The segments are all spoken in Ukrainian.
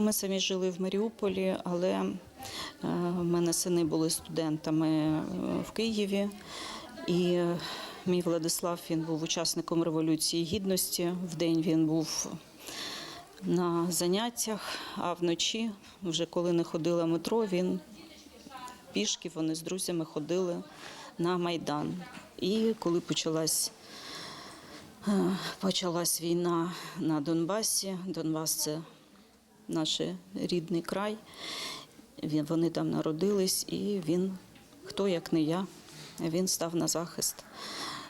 Ми самі жили в Маріуполі, але е, в мене сини були студентами е, в Києві. І е, мій Владислав він був учасником Революції Гідності. Вдень він був на заняттях, а вночі, вже коли не ходила метро, він пішки вони з друзями ходили на Майдан. І коли почалась Почалась війна на Донбасі. Донбас це наш рідний край. Він- Вони там народились, і він, хто як не я, він став на захист.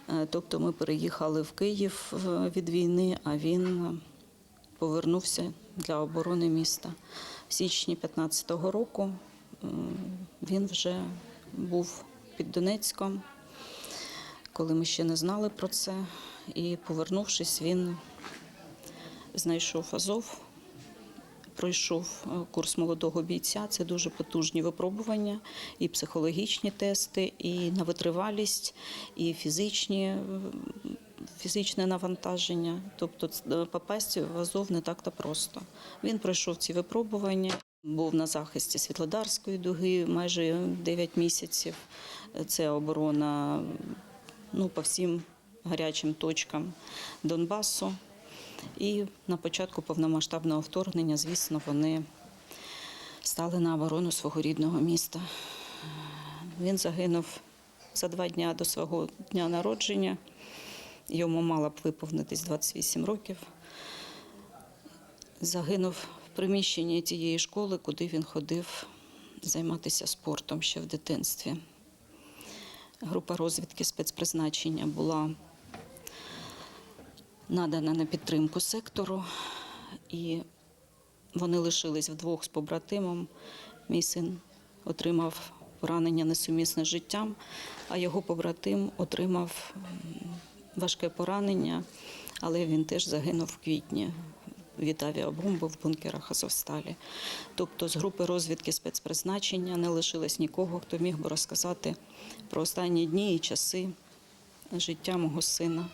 Е, Тобто ми переїхали в Київ е, від війни, а він е, повернувся для оборони міста. В січні 15-го року він вже був під Донецьком коли ми ще не знали про це. І повернувшись, він знайшов Азов, пройшов е, курс молодого бійця. Це дуже потужні випробування, і психологічні тести, і на витривалість, і фізичні. е, Фізичне навантаження, тобто ц- попасти в Азов не так-то просто. Він пройшов ці випробування, був на захисті Світлодарської дуги майже 9 місяців. Це оборона ну, по всім гарячим точкам Донбасу. І на початку повномасштабного вторгнення, звісно, вони стали на оборону свого рідного міста. Він загинув за два дні до свого дня народження. Йому мало б виповнитись 28 років. Загинув в приміщенні тієї школи, куди він ходив займатися спортом ще в дитинстві. Група розвідки спецпризначення була надана на підтримку сектору, і вони лишились вдвох з побратимом. Мій син отримав поранення несумісне з життям, а його побратим отримав важке поранення, але він теж загинув в квітні від авіабомби в бункерах Азовсталі. Тобто з групи розвідки спецпризначення не лишилось нікого, хто міг би розказати про останні дні і часи життя мого сина.